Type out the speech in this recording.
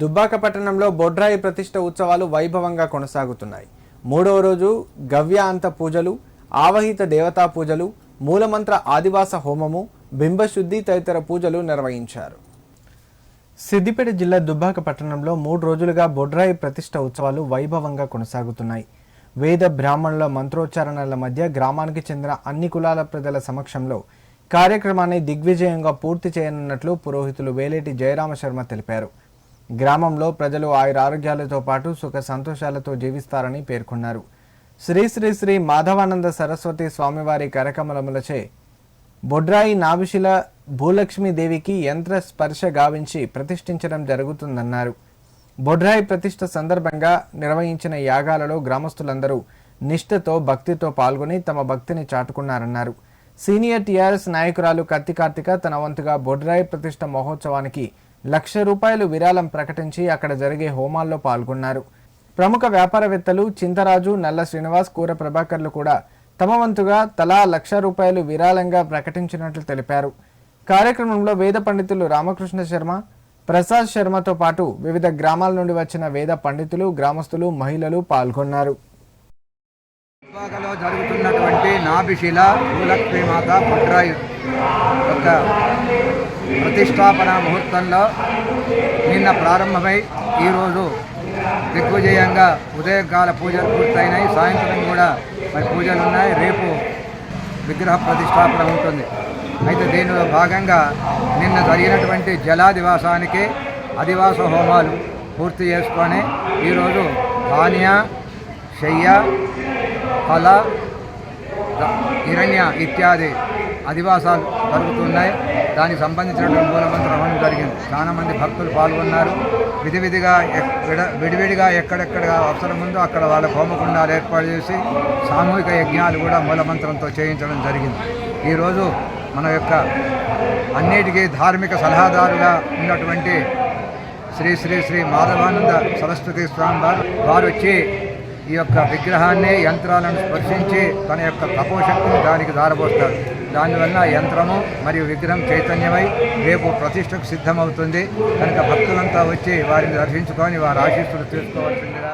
దుబ్బాక పట్టణంలో బొడ్రాయి ప్రతిష్ట ఉత్సవాలు వైభవంగా కొనసాగుతున్నాయి. మూడవ రోజు గవ్యాంత పూజలు ఆవహిత దేవతా పూజలు మూలమంత్ర ఆదివాస హోమము బింబశుద్ధి తదితర పూజలు నిర్వహించారు. సిద్దిపేట జిల్లా దుబ్బాక పట్టణంలో మూడు రోజులుగా బొడ్రాయి ప్రతిష్ట ఉత్సవాలు వైభవంగా కొనసాగుతున్నాయి. వేద బ్రాహ్మణుల మంత్రోచ్చారణల మధ్య గ్రామానికి చెందిన అన్ని కులాల ప్రజల సమక్షంలో కార్యక్రమాన్ని దిగ్విజయంగా పూర్తి చేయనున్నట్లు పురోహితులు వేలేటి జయరామ శర్మ తెలిపారు. గ్రామంలో ప్రజలు ఆయుర ఆరోగ్యాలతో పాటు సుఖ సంతోషాలతో జీవిస్తారని పేర్కొన్నారు. శ్రీ శ్రీ శ్రీ మాధవానంద సరస్వతి స్వామివారి కరకమలములచే బొడ్రాయి నాభిశిల భూలక్ష్మీదేవికి యంత్ర స్పర్శ గావించి ప్రతిష్ఠించడం జరుగుతుందన్నారు. బొడ్రాయి ప్రతిష్ఠ సందర్భంగా నిర్వహించిన యాగాలలో గ్రామస్తులందరూ నిష్ఠతో భక్తితో పాల్గొని తమ భక్తిని చాటుకున్నారన్నారు. సీనియర్ టీఆర్ఎస్ నాయకురాలు కత్తి కార్తిక తన వంతుగా బొడ్రాయి ప్రతిష్ఠ మహోత్సవానికి లక్ష రూపాయలు విరాళం ప్రకటించి అక్కడ జరిగే హోమాల్లో పాల్గొన్నారు. ప్రముఖ వ్యాపారవేత్తలు చింతరాజు నల్ల శ్రీనివాస్ కూర ప్రభాకర్లు కూడా తమ వంతుగా తలా లక్ష రూపాయలు విరాళంగా ప్రకటించినట్లు తెలిపారు. కార్యక్రమంలో వేద పండితులు రామకృష్ణ శర్మ ప్రసాద్ శర్మతో పాటు వివిధ గ్రామాల నుండి వచ్చిన వేద పండితులు గ్రామస్తులు మహిళలు పాల్గొన్నారు. జరుగుతున్నటువంటి నాభిశిల భూలక్ష్మీమాత పుట్రాయు యొక్క ప్రతిష్టాపన ముహూర్తంలో నిన్న ప్రారంభమై ఈరోజు దిగ్విజయంగా ఉదయకాల పూజలు పూర్తయినాయి. సాయంత్రం కూడా మరి పూజలు ఉన్నాయి. రేపు విగ్రహ ప్రతిష్టాపన ఉంటుంది. అయితే దీనిలో భాగంగా నిన్న జరిగినటువంటి జలాదివాసానికి అధివాస హోమాలు పూర్తి చేసుకొని ఈరోజు ధాన్య శయ్య ఫల హిరణ్య ఇత్యాది అధివాసాలు జరుగుతున్నాయి. దానికి సంబంధించినటువంటి మూలమంత్ర రమణ జరిగింది. చాలా మంది భక్తులు పాల్గొన్నారు. విధి విధిగా విడివిడిగా ఎక్కడెక్కడ అవసరం ఉందో అక్కడ వాళ్ళ హోమకుండాలు ఏర్పాటు చేసి సామూహిక యజ్ఞాలు కూడా మూలమంత్రంతో చేయించడం జరిగింది. ఈరోజు మన యొక్క అన్నిటికీ ధార్మిక సలహాదారుగా ఉన్నటువంటి శ్రీ శ్రీ శ్రీ మాధవానంద సరస్వతి స్వామి వారు వారు వచ్చి ఈ యొక్క విగ్రహాన్ని యంత్రాలను స్పర్శించి తన యొక్క తపోశక్తిని దానికి దారబోస్తాడు దానివల్ల యంత్రము మరియు విగ్రహం చైతన్యమై రేపు ప్రతిష్టకు సిద్ధమవుతుంది. కనుక భక్తులంతా వచ్చి వారిని దర్శించుకొని వారి ఆశీస్సులు తీసుకోవాల్సిందిగా